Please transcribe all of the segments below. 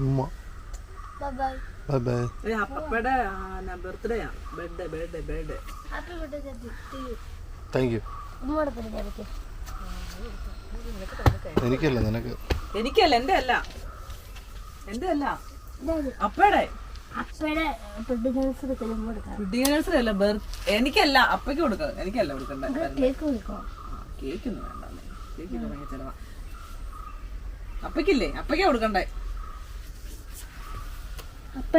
ഉമ്മ. അപ്പയുടെ ബർത്ത്ഡേ ആണ് birthday birthday birthday happy birthday to you thank you ഉമ്മയുടെ എനിക്കല്ല നിനക്ക്. എനിക്കല്ല എന്റെ അല്ല എന്റെ അല്ല അപ്പയുടെ അല്ല എനിക്കല്ല അപ്പയ്ക്ക് കൊടുക്ക. എനിക്കല്ല കൊടുക്കണ്ട? കേക്ക് കൊടുക്കാം? കേക്ക് വേണ്ട. കേക്ക് ഭയങ്കര ചെലവാ. അപ്പയ്ക്കില്ലേ? അപ്പയ്ക്കാ കൊടുക്കണ്ടേ? അപ്പ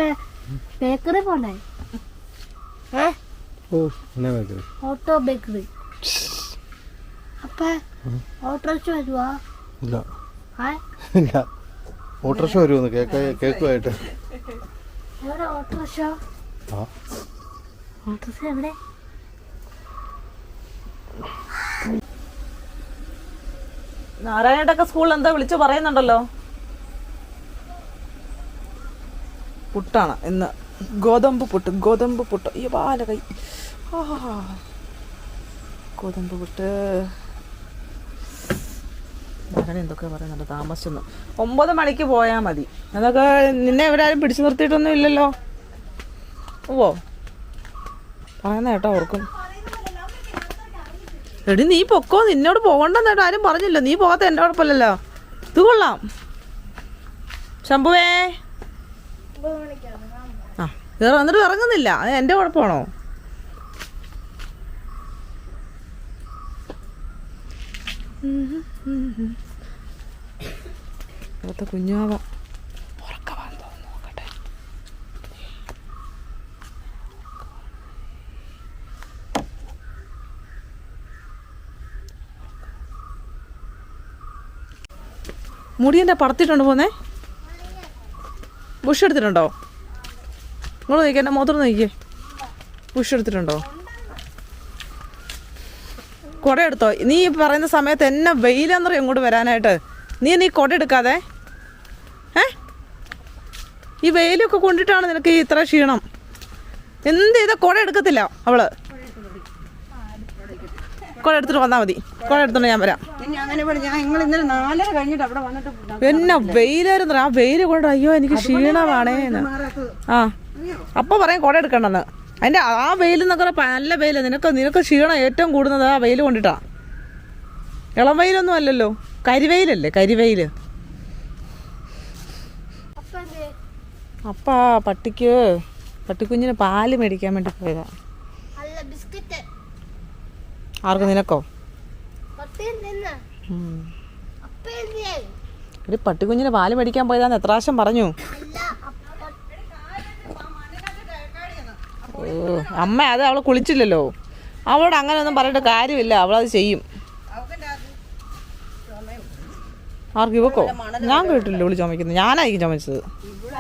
ബേക്കറി പോണ്ടേ? ഏ? ഓ എന്നാ ബേക്കറി ഓട്ടോ ബേക്കറി അപ്പ ഓട്ടോറിച്ച് വരുവാ? ഇല്ല. ഓട്ടോറിക്ഷ വരുമെന്ന് കേക്ക് കേക്കുമായിട്ട് എവിടെ ഓട്ടോറിക്ഷ ഓട്ടോറിക്ഷ എവിടെ? നാരായണേട്ടൊക്കെ സ്കൂളിൽ എന്താ വിളിച്ചു പറയുന്നുണ്ടല്ലോ. പുട്ടാണ് ഇന്ന്. ഗോതമ്പ് പുട്ട് ഗോതമ്പ് പുട്ട്. ഈ പാല കൈ. ഗോതമ്പ് പുട്ട്. നാരായണ എന്തൊക്കെ പറയുന്നുണ്ട് താമസിച്ചൊന്നും. ഒമ്പത് മണിക്ക് പോയാൽ മതി. അതൊക്കെ നിന്നെ എവരാരും പിടിച്ചു നിർത്തിയിട്ടൊന്നും ഇല്ലല്ലോ. ഓ പറയുന്ന കേട്ടോ ഓർക്കും. എടി നീ പൊക്കോ? നിന്നോട് പോകണ്ടെന്ന് കേട്ടോ ആരും പറഞ്ഞില്ല. നീ പോകാത്ത എന്റെ കുഴപ്പമില്ലല്ലോ. ഇത് കൊള്ളാം. ശംഭുവേ. ആ ഇറങ്ങുന്നില്ല. അത് എന്റെ കുഴപ്പമാണോ? അവിടുത്തെ കുഞ്ഞാവ നോക്കട്ടെ. മുടി എന്റെ പടത്തിട്ടുണ്ടോ പോന്നേ? ബുഷ് എടുത്തിട്ടുണ്ടോ? നിങ്ങൾ നോക്കിയ എന്റെ മോത്രം നോക്കിയേ ബുഷ് എടുത്തിട്ടുണ്ടോ? കുട എടുത്തോ? നീ പറയുന്ന സമയത്ത് എന്നെ വെയിലെന്നറിയോ ഇങ്ങോട്ട് വരാനായിട്ട്? നീ നീ കുട എടുക്കാതെ? ഏ? ഈ വെയിലൊക്കെ കൊണ്ടിട്ടാണ് നിനക്ക് ഇത്ര ക്ഷീണം. എന്ത് ചെയ്താൽ കുട എടുക്കത്തില്ല അവൾ? കുട എടുത്തിട്ട് വന്നാൽ മതി. കുട എടുത്തോണ്ട് ഞാൻ വരാം. അങ്ങനെ ഞാൻ നിങ്ങൾ ഇന്നലെ നാലര കഴിഞ്ഞിട്ട് അവിടെ വന്നിട്ട് എന്നെ വെയിലായിരുന്നു ആ വെയിൽ കൊണ്ട് അയ്യോ എനിക്ക് ക്ഷീണമാണേ ആ. അപ്പൊ പറയാം കുട എടുക്കണ്ടെന്ന്. അതിന്റെ ആ വെയിൽ എന്നൊക്കെ നല്ല വെയില. നിനക്ക് നിനക്ക് ക്ഷീണം ഏറ്റവും കൂടുന്നത് ആ വെയിൽ കൊണ്ടിട്ടാ. ഇളം വെയിലൊന്നും അല്ലല്ലോ. കരിവെയിലല്ലേ കരിവെയിൽ. അപ്പ പട്ടിക്ക്. പട്ടിക്കുഞ്ഞിന് പാൽ മേടിക്കാൻ വേണ്ടി പോയതാ. അല്ല ബിസ്ക്കറ്റ്. ആർക്ക് നിനക്കോ? ഒരു പട്ടിക്കുഞ്ഞിന് പാൽ മേടിക്കാൻ പോയതാന്ന് എത്ര പ്രാവശ്യം പറഞ്ഞു? അമ്മ അത് അവൾ കുളിച്ചില്ലല്ലോ. അവളോട് അങ്ങനെയൊന്നും പറഞ്ഞിട്ട് കാര്യമില്ല അവളത് ചെയ്യും. ആർക്ക് ഇവക്കോ? ഞാൻ കേട്ടില്ല വിളി ചുമക്കുന്നത് ഞാനായിരിക്കും ചുമച്ചത്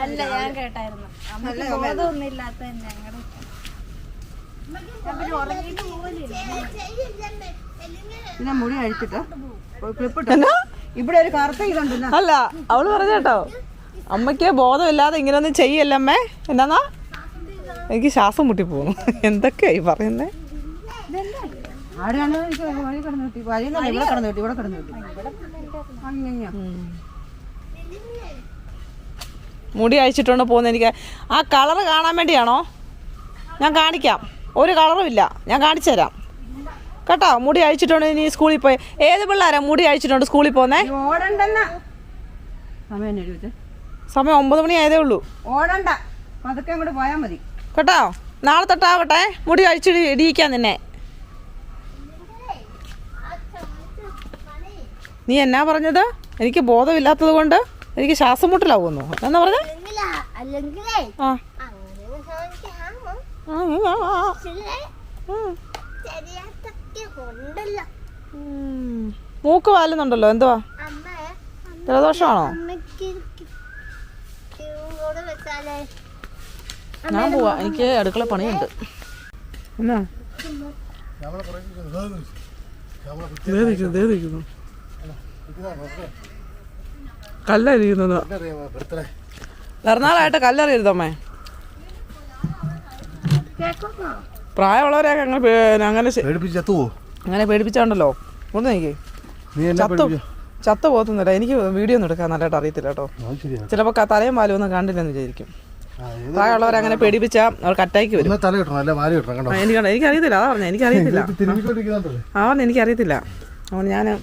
അല്ല ഞാൻ കേട്ടായിരുന്നു അമ്മയ്ക്ക് ബോധമൊന്നും ഇല്ലാത്ത ഞങ്ങളുടെ പിന്നെ മുടി അഴിച്ചിട്ട് ക്ലിപ്പിട്ട് ഇവിടെ ഒരു കറുത്ത ഇതുണ്ടല്ലോ അല്ല അവൾ പറഞ്ഞു കേട്ടോ. അമ്മയ്ക്ക് ബോധമില്ലാതെ ഇങ്ങനെയൊന്നും ചെയ്യല്ലമ്മേ എന്നാ എനിക്ക് ശ്വാസം മുട്ടി പോകുന്നു എന്തൊക്കെയായി പറയുന്നേ? ആടെയാണ് വഴി കിടന്നു കിട്ടി. വഴി ഇവിടെ കിടന്നു കിട്ടി ഇവിടെ കിടന്നു കിട്ടി. മുടി അഴിച്ചിട്ടുണ്ട് പോകുന്ന എനിക്ക്. ആ കളറ് കാണാൻ വേണ്ടിയാണോ? ഞാൻ കാണിക്കാം. ഒരു കളറും ഇല്ല. ഞാൻ കാണിച്ചു തരാം. കേട്ടോ? മുടി അഴിച്ചിട്ടുണ്ട് ഇനി സ്കൂളിൽ പോയി. ഏത് പിള്ളേരാ മുടി അഴിച്ചിട്ടുണ്ട് സ്കൂളിൽ പോന്നേ? ഓടണ്ടെന്ന. സമയം ഒമ്പത് മണി ആയതേ ഉള്ളൂ. ഓടണ്ട. പതുക്കെ അങ്ങോട്ട് പോയാൽ മതി. കേട്ടോ? നാളെ തൊട്ടാവട്ടെ മുടി അഴിച്ചിട്ട് ഇടിയിക്കാൻ നിന്നെ. നീ എന്നാ പറഞ്ഞത്? എനിക്ക് ബോധമില്ലാത്തത് കൊണ്ട് എനിക്ക് ശ്വാസം മുട്ടലാവുന്നു എന്നാ പറഞ്ഞ? ആ അങ്ങനെ ചോദിക്കാമോ ആ, ആ, ആ, ആ. ചില ഉം. ശരിയാത്തൊക്കെ ഉണ്ടല്ലോ ഉം. മൂക്ക് വാലുന്നുണ്ടല്ലോ എന്തുവാ? അമ്മ ജലദോഷമാണോ? ഞാൻ പോവാ എനിക്ക് അടുക്കള പണിയുണ്ട്. എന്നാ? പിറന്നാളായിട്ട് കല്ലെറിയരുതമ്മേ പ്രായമുള്ളവരെയൊക്കെ അങ്ങനെ പേ- അങ്ങനെ ശ- പേടിപ്പിച്ച് അങ്ങനെ പേടിപ്പിച്ചാണ്ടല്ലോ. ഒന്ന് നീ എന്നെ ചത്തു പേടിപ്പിച്ചോ ചത്ത പോകത്തൊന്നുമില്ല. എനിക്ക് വീഡിയോ ഒന്നും എടുക്കാൻ നല്ലതായിട്ട് അറിയത്തില്ല കേട്ടോ. അത് ശരിയാ. ചിലപ്പോൾ തലയും പാലും ഒന്നും കണ്ടില്ലെന്ന് വിചാരിക്കും. ആ, പ്രായമുള്ളവരെ അങ്ങനെ പേടിപ്പിച്ചാൽ അവർക്ക് അറ്റാക്ക് വരും. തല കിട്ടണം അല്ല വാൽ കിട്ടണം കണ്ടോ? ആ, എനിക്ക് എനിക്കറിയത്തില്ല. അതാ പറഞ്ഞത് എനിക്കറിയത്തില്ല. ഇത് തിരുമ്മിക്കൊണ്ടിരിക്കുന്നുണ്ടല്ലേ ആ പറഞ്ഞു. എനിക്കറിയത്തില്ല. അതുകൊണ്ട് ഞാൻ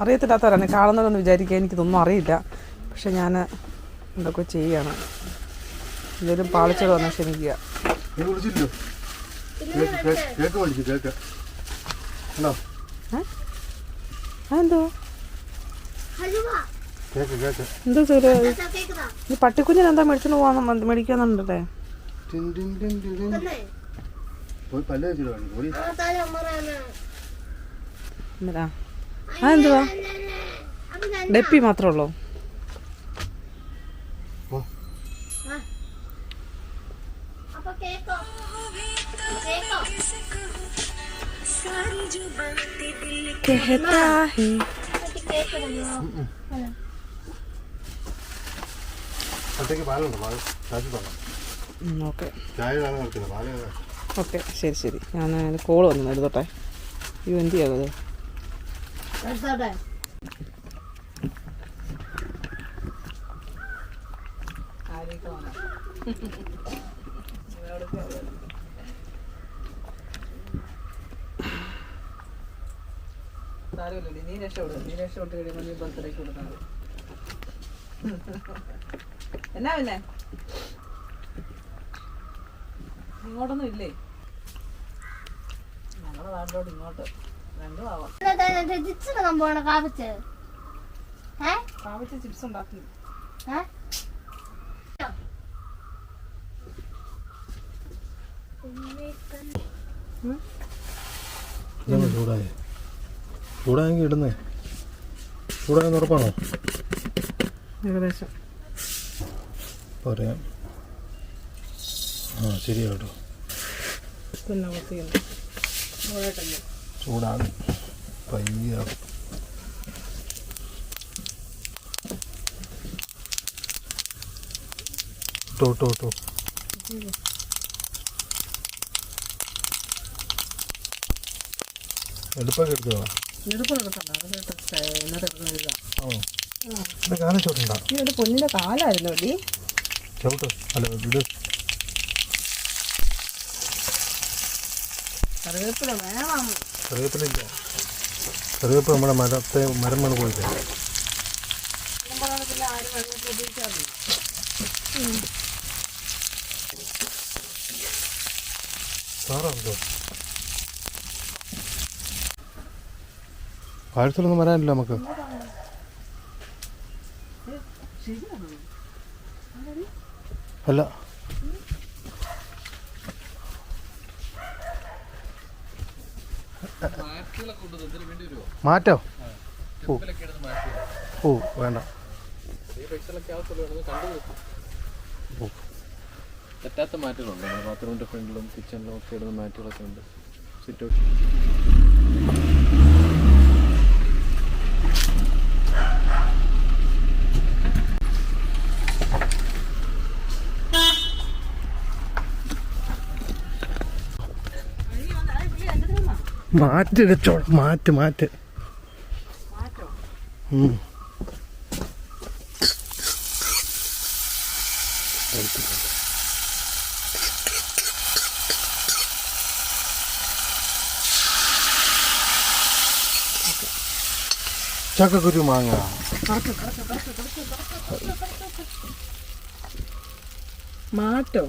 അറിയത്തില്ലാത്തവരാണ്. കാണുന്നതെന്ന് വിചാരിക്കുക എനിക്കിതൊന്നും അറിയില്ല. പക്ഷെ ഞാൻ എന്തൊക്കെ ചെയ്യാണ്. എന്തെങ്കിലും പാളിച്ചകൾ വന്നാൽ ക്ഷമിക്കുക. എന്തോ എന്തോ സൂര്യ ഈ പട്ടിക്കുഞ്ഞിന് എന്താ മേടിച്ചോണ്ട് പോകാൻ മേടിക്കാന്നുണ്ടല്ലേ? എന്തുവാ ഡെപ്പി മാത്രമേ ഉള്ളൂ? തന്നെ ഓക്കെ ഓക്കെ ശരി ശരി ഞാൻ കോൾ വന്നു എടുത്തോട്ടെ അയ്യോ എന്ത് ചെയ്യാത് എന്നാ പിന്നെ? ഇങ്ങോട്ടൊന്നും ഇല്ലേ? ഞങ്ങളുടെ നാട്ടിലോട്ട് ഇങ്ങോട്ട്. രണ്ടും ആവാം. കാവിച്ച് ചിപ്സ് ഉണ്ടാക്കി. ചൂടായി. ചൂടായെങ്കിൽ ഇടുന്നേ. ചൂടായെന്ന് ഉറപ്പാണോ? ഏകദേശം. പറയാം. ആ ശരിയാ കേട്ടോ. ചൂടാണ്. പയ്യ. ഇട്ടോ ഇട്ടോ ഇട്ടോ. എടുപ്പൊക്കെ ഓ. ഇത് കാലം ചോട്ടുണ്ടാ ഈ ഒരു പൊന്നിന്റെ കാലായിരുന്നു അടി ചവിട്ട്. അല്ല ഇത്. കറിവേപ്പില വേണം. കറിവേപ്പിലില്ല കറിവേപ്പ് നമ്മുടെ മരത്തെ മരം വീണ് പോയില്ലേ പാഴ്സലൊന്നും വരാനില്ല നമുക്ക്. അല്ല. മാറ്റോ? ഓ. വേണ്ട. തെറ്റാത്ത മാറ്റങ്ങളുണ്ട്. ബാത്റൂമിന്റെ ഫ്രണ്ടിലും കിച്ചണിലും ഒക്കെ ഇടുന്ന മാറ്റുകളൊക്കെ ഉണ്ട്. സിറ്റ് ഔട്ട് മാറ്റ് വെച്ചോളാം മാറ്റ്? മാറ്റ്. ചക്കക്കുരു മാങ്ങ. മാറ്റോ?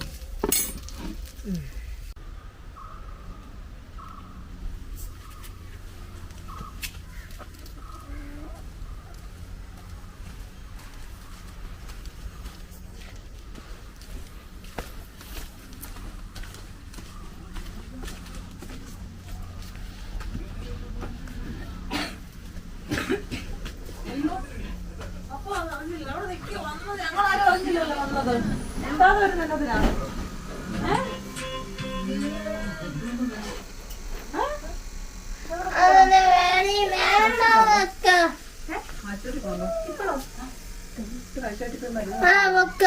ആ വെക്ക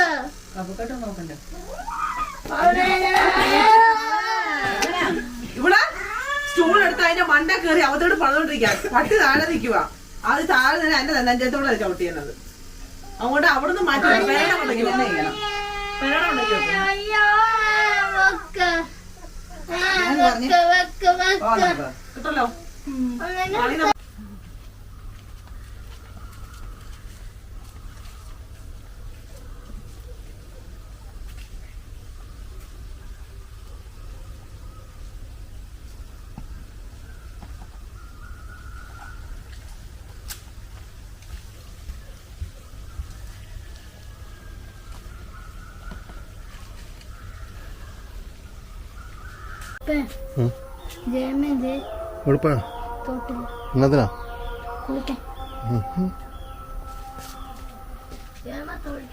ഇവിടെ സ്റ്റൂൾ എടുത്ത് അതിന്റെ മണ്ട കയറി അവത്തോട് പറഞ്ഞോണ്ടിരിക്കുക പട്ടി താഴെ നിൽക്കുക അത് താഴെ നിന്ന് എന്റെ നെഞ്ചത്തോടെ ചവിട്ടിയത് അതുകൊണ്ട് അവിടുന്ന് മാറ്റി ചെയ്യണം. കിട്ടല്ലോ. തോട്ടിൽ എന്നതിനാ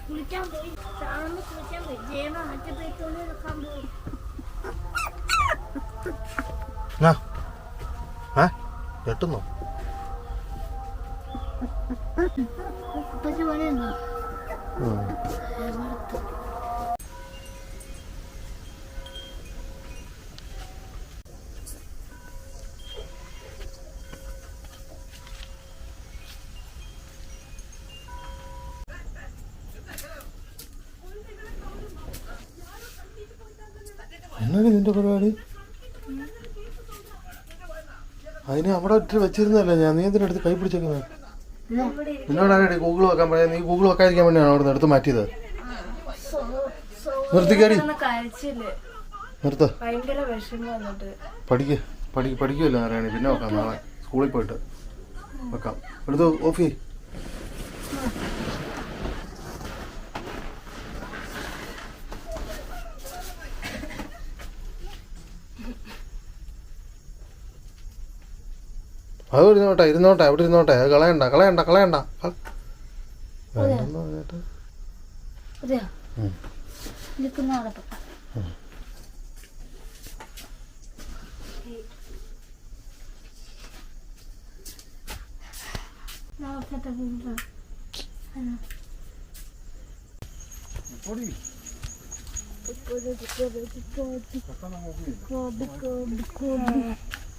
കുളിക്കാൻ പോയി. കുളിക്കാൻ പോയി. ജയമ മറ്റേ പോയി തുണി എടുക്കാൻ പോയി. ആ? കെട്ടുന്നോ? പക്ഷെ പണിയുണ്ടോ? അവിടെ ഇട്ട് വെച്ചിരുന്നല്ലേ ഞാൻ? നീ എന്തിനടുത്ത് കൈ പിടിച്ചേക്കുന്നത് നിന്നോടാണ് ഗൂഗിൾ വെക്കാൻ പറയാ നീ ഗൂഗിൾ വെക്കാതിരിക്കാൻ വേണ്ടിയാണ് അവിടെ എടുത്ത് മാറ്റിയത്? നിർത്തിക്കാടി നിർത്ത. പഠിക്ക്. പഠി പഠിക്കുമല്ലോ നാരായണി. പിന്നെ വെക്കാം നാളെ. സ്കൂളിൽ പോയിട്ട് വെക്കാം. എടുത്ത് ഓഫ് അത് ഇരുന്നോട്ടെ ഇരുന്നോട്ടെ അവിടെ ഇരുന്നോട്ടെ അത് കളയണ്ട കളയണ്ട കളയണ്ട ഇപ്പോഴും ഇപ്പോഴും ഇപ്പോഴും ഇപ്പോഴും ഇപ്പോഴും ഇപ്പോഴും ആളെ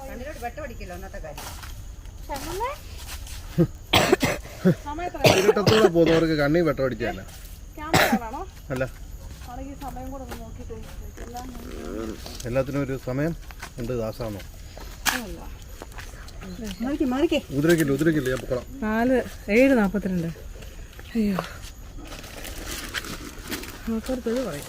കണ്ണിലോട്ട് വെട്ടമടിക്കല്ലോ അന്നത്തെ കാര്യം? ഇരുട്ടത്തൂടെ പോകുന്നവർക്ക് കണ്ണി വെട്ടമടിക്കാല്ല അല്ല. എല്ലാത്തിനും ഒരു സമയം ഉണ്ട് ദാസാണോ? മാറിക്കേ മാറിക്കേ. ഉദ്രക്കില്ല ഉദ്രക്കില്ല ഞാൻ പൊക്കോളാം. നാല് ഏഴ് നാൽപ്പത്തിരണ്ട് അയ്യോ. ആൾക്കാർക്ക് ഇത് പറയും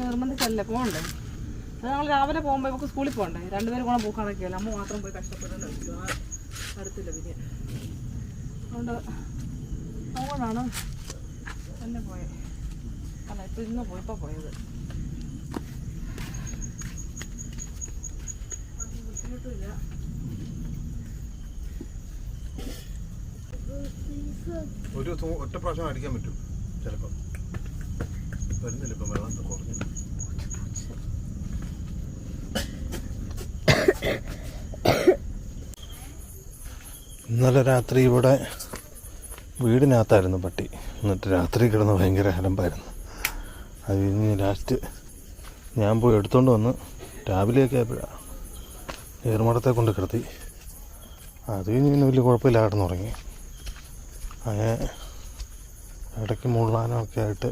നിർബന്ധിച്ചല്ലേ പോകണ്ടേ. അത് നമ്മൾ രാവിലെ പോകുമ്പോൾ ഇവക്ക് സ്കൂളിൽ പോകണ്ടേ? രണ്ടുപേരും കൂടെ പോക്കാണൊക്കെയല്ല അമ്മ മാത്രം പോയി കഷ്ടപ്പെടേണ്ട അടുത്തില്ല പിന്നെ. അതുകൊണ്ട് അതുകൊണ്ടാണ് തന്നെ പോയത് അല്ല ഇപ്പം ഇന്ന് പോയപ്പോൾ പോയത്. ബുദ്ധിമുട്ടില്ല ഒരു ഒറ്റ പ്രാവശ്യം അടിക്കാൻ പറ്റും ചിലപ്പോൾ വരുന്നില്ല ഇപ്പം വെള്ളം കുറഞ്ഞു. ഇന്നലെ രാത്രി ഇവിടെ വീടിനകത്തായിരുന്നു പട്ടി. എന്നിട്ട് രാത്രി കിടന്ന് ഭയങ്കര അലമ്പായിരുന്നു. അത് കഴിഞ്ഞ് ലാസ്റ്റ് ഞാൻ പോയി എടുത്തുകൊണ്ട് വന്ന് രാവിലെയൊക്കെ ആയപ്പോഴാണ് ഏറുമടത്തെ കൊണ്ട് കിടത്തി. അത് കഴിഞ്ഞ് പിന്നെ വലിയ കുഴപ്പമില്ല തുടങ്ങി അങ്ങനെ ഇടയ്ക്ക് മുള്ളാനൊക്കെ ആയിട്ട്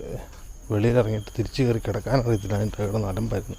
വെളിയിലിറങ്ങിയിട്ട് തിരിച്ചു കയറി കിടക്കാൻ അറിയത്തില്ല. അതിന്റെ കിടന്ന് അലമ്പായിരുന്നു